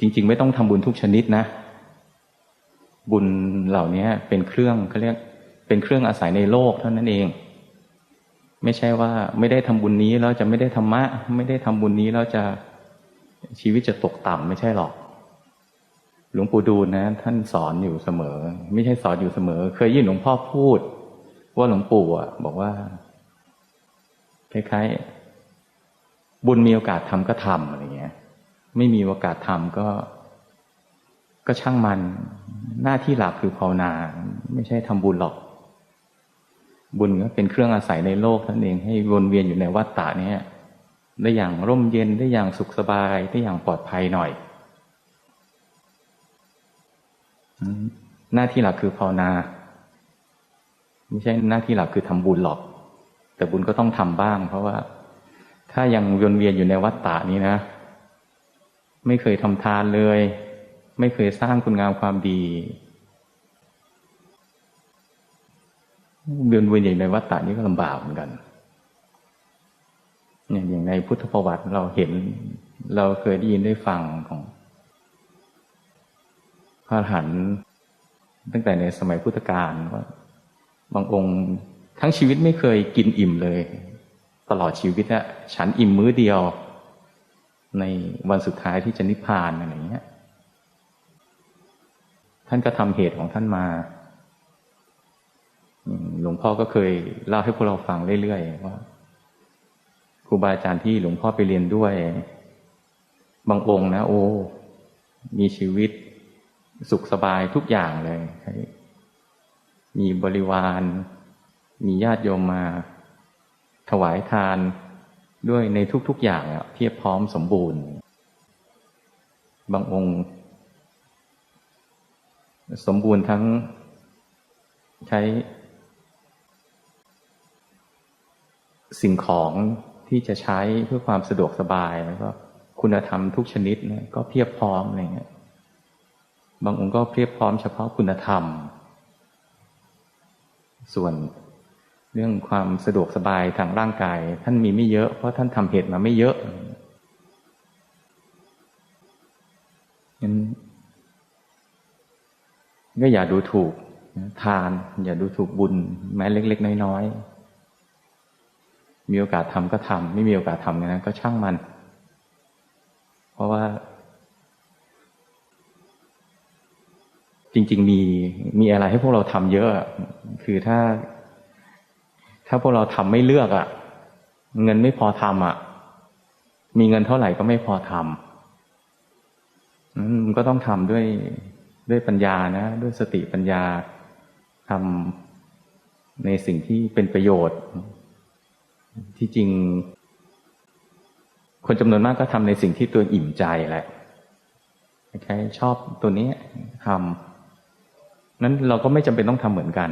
จริง ๆ ไม่ต้องทำบุญทุกชนิดนะ บุญเหล่านี้เป็นเครื่องเขาเรียกเป็นเครื่องอาศัยในโลกเท่านั้นเอง ไม่ใช่ว่าไม่ได้ทำบุญนี้แล้วจะไม่ได้ธรรมะ ไม่ได้ทำบุญนี้แล้วจะชีวิตจะตกต่ำไม่ใช่หรอก หลวงปู่ดูลนะ ท่านสอนอยู่เสมอ ไม่ใช่สอนอยู่เสมอ เคยยินหลวงพ่อพูด ว่าหลวงปู่อะ บอกว่าคล้ายๆบุญมีโอกาสทำก็ทำอะไรเงี้ย ไม่มีโอกาสทำก็ ก็ช่างมันหน้าที่หลักคือภาวนา ไม่ใช่ทำบุญหรอก บุญก็เป็นเครื่องอาศัยในโลกนั่นเองให้วนเวียนอยู่ในวัฏฏะเนี้ยได้อย่างร่มเย็นได้อย่างสุขสบายได้อย่างปลอดภัยหน่อย หน้าที่หลักคือภาวนา ไม่ใช่หน้าที่หลักคือทำบุญหรอก แต่บุญก็ต้องทำบ้าง เพราะว่า ถ้ายังวนเวียนอยู่ในวัฏฏะนี้นะ ไม่เคยทำทานเลย ไม่เคยสร้างคุณงามความดีเวียนเวียนอยู่ในวัฏฏะนี้ก็ลำบากเหมือนกันอย่างในพุทธประวัติเราเห็น เราเคยได้ยินได้ฟังของพระอรหันต์ตั้งแต่ในสมัยพุทธกาลว่าบางองค์ทั้งชีวิตไม่เคยกินอิ่มเลย ตลอดชีวิตอะฉันอิ่มมื้อเดียว ในวันสุดท้ายที่จะนิพพานอะไรอย่างเงี้ย ท่านก็ทำเหตุของท่านมา หลวงพ่อก็เคยเล่าให้พวกเราฟังเรื่อยๆว่าครูบาอาจารย์ที่หลวงพ่อไปเรียนด้วย บางองค์นะโอ้มีชีวิตสุขสบายทุกอย่างเลย มีบริวาร มีญาติโยมมา ถวายทาน ด้วยในทุกๆอย่างเพียบพร้อมสมบูรณ์ บางองค์ สมบูรณ์ทั้งใช้สิ่งของที่จะใช้เพื่อความสะดวกสบายแล้วก็คุณธรรมทุกชนิดเนี่ยก็เพียบพร้อมอะไรเงี้ยบางองค์ก็เพียบพร้อมเฉพาะคุณธรรม ส่วน เรื่องความสะดวกสบายทางร่างกาย ท่านมีไม่เยอะ เพราะท่านทำเหตุมาไม่เยอะงั้นก็อย่าดูถูกทาน อย่าดูถูกบุญ แม้เล็ก ๆ น้อยๆมีโอกาสทำก็ทำไม่มีโอกาสทำนะก็ช่างมัน เพราะว่า จริง ๆ มีมีอะไรให้พวกเราทำเยอะ คือถ้า ถ้าพวกเราทำไม่เลือกอะ่ะ เงินไม่พอทำอะ มีเงินเท่าไหร่ก็ไม่พอทำมันก็ต้องทำด้วยด้วยปัญญานะ ด้วยสติปัญญาทำในสิ่งที่เป็นประโยชน์ ที่จริง คนจำนวนมากก็ทำในสิ่งที่ตัวอิ่มใจแหละใครชอบตัวนี้ทำนั้นเราก็ไม่จำเป็นต้องทำเหมือนกัน